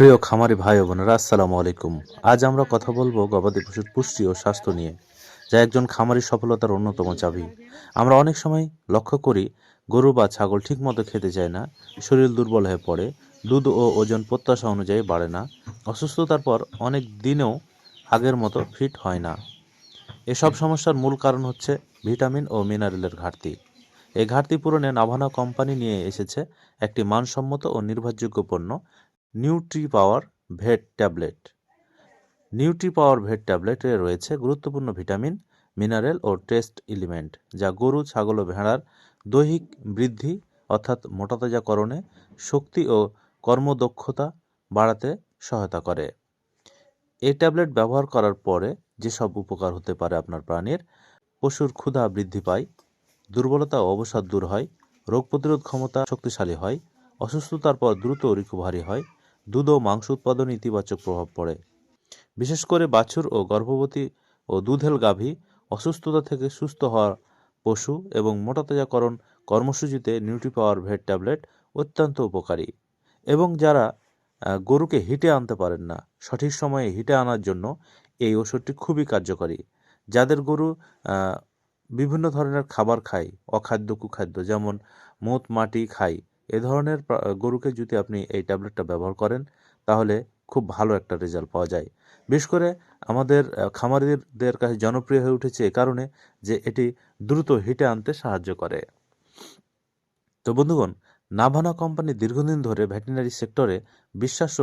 প্রিয় খামারি ভাই বোনেরা, আসসালামু আলাইকুম। আজ আমরা কথা বলব গবাদি পশুর পুষ্টি ও স্বাস্থ্য নিয়ে, যা একজন খামারি সফলতার অন্যতম চাবি। আমরা অনেক সময় লক্ষ্য করি, গরু বা ছাগল ঠিকমতো খেতে চায় না, শরীর দুর্বল হয়ে পড়ে, দুধ ও ওজন প্রত্যাশা অনুযায়ী বাড়ে না, অসুস্থতার পর অনেক দিনেও আগের মতো ফিট হয় না। এসব সমস্যার মূল কারণ হচ্ছে ভিটামিন ও মিনারেলের ঘাটতি। এই ঘাটতি পূরণে নাভানা কোম্পানি নিয়ে এসেছে একটি মানসম্মত ও নির্ভরযোগ্য পণ্য Nutri Power Vet tablet Nutri Power Vet ট্যাবলেটে রয়েছে গুরুত্বপূর্ণ ভিটামিন মিনারেল ও টেস্ট এলিমেন্ট যা গরু, ছাগল ও ভেড়ার দৈহিক বৃদ্ধি অর্থাৎ মোটাতাজাকরণে শক্তি ও কর্মদক্ষতা বাড়াতে সহায়তা করে। এই ট্যাবলেট ব্যবহার করার পরে যেসব উপকার হতে পারে আপনার প্রাণীর, পশুর ক্ষুধা বৃদ্ধি পায়, দুর্বলতা ও অবসাদ দূর হয়, রোগ প্রতিরোধ ক্ষমতা শক্তিশালী হয়, অসুস্থতার পর দ্রুত রিকভারি হয় দুধ ও মাংস উৎপাদনে ইতিবাচক প্রভাব পড়ে। বিশেষ করে বাছুর ও গর্ভবতী ও দুধেল গাভী অসুস্থতা থেকে সুস্থ হওয়া পশু এবং মোটাতাজাকরণ কর্মসূচিতে নিউট্রি পাওয়ার ভেট ট্যাবলেট অত্যন্ত উপকারী এবং যারা গরুকে হিটে আনতে পারেন না, সঠিক সময়ে হিটে আনার জন্য এই ওষুধটি খুবই কার্যকরী। যাদের গরু বিভিন্ন ধরনের খাবার খায়, অখাদ্য, কুখাদ্য, যেমন মুত মাটি খায় এ ধরনের গরুকে যদি আপনি এই ট্যাবলেটটা ব্যবহার করেন তাহলে খুব ভালো একটা রেজাল্ট পাওয়া যায়। বিশেষ করে আমাদের খামারিদের কাছে জনপ্রিয় হয়ে উঠেছে এ কারণে যে এটি দ্রুত হিটে আনতে সাহায্য করে। তো বন্ধুগণ নাভানা কোম্পানি দীর্ঘদিন ধরে ভেটেরিনারি সেক্টরে বিশ্বাস্য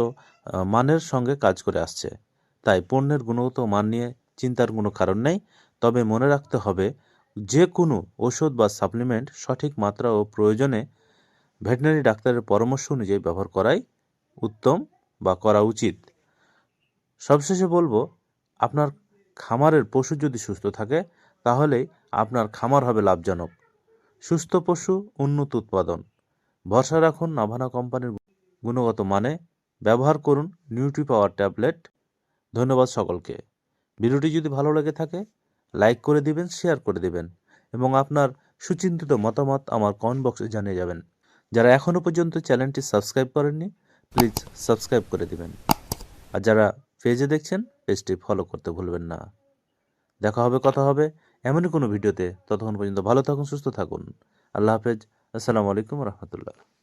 আহ, মানের সঙ্গে কাজ করে আসছে। তাই পণ্যের গুণগত মান নিয়ে চিন্তার কোনো কারণ নেই। তবে মনে রাখতে হবে যে কোনো ওষুধ বা সাপ্লিমেন্ট সঠিক মাত্রা ও প্রয়োজনে ভেটেরিনারি ডাক্তারের পরামর্শ অনুযায়ী ব্যবহার করাই উত্তম বা করা উচিত। সবশেষে বলব, আপনার খামারের পশু যদি সুস্থ থাকে তাহলেই আপনার খামার হবে লাভজনক। সুস্থ পশু, উন্নত উৎপাদন। ভরসা রাখুন, নাভানা কোম্পানির গুণগত মানে। ব্যবহার করুন নিউট্রি পাওয়ার ট্যাবলেট ধন্যবাদ সকলকে। ভিডিওটি যদি ভালো লেগে থাকে, লাইক করে দিবেন, শেয়ার করে দিবেন এবং আপনার সুচিন্তিত মতামত আমার কমেন্ট বক্সে জানিয়ে যাবেন। যারা এখনও পর্যন্ত চ্যানেলটি সাবস্ক্রাইব করেননি প্লিজ সাবস্ক্রাইব করে দিবেন। আর যারা পেজে দেখছেন, পেজটি ফলো করতে ভুলবেন না। দেখা হবে, কথা হবে এমনই কোনো ভিডিওতে। ততক্ষণ পর্যন্ত ভালো থাকুন, সুস্থ থাকুন। আল্লাহ হাফেজ। আসসালামু আলাইকুম রহমতুল্লাহ।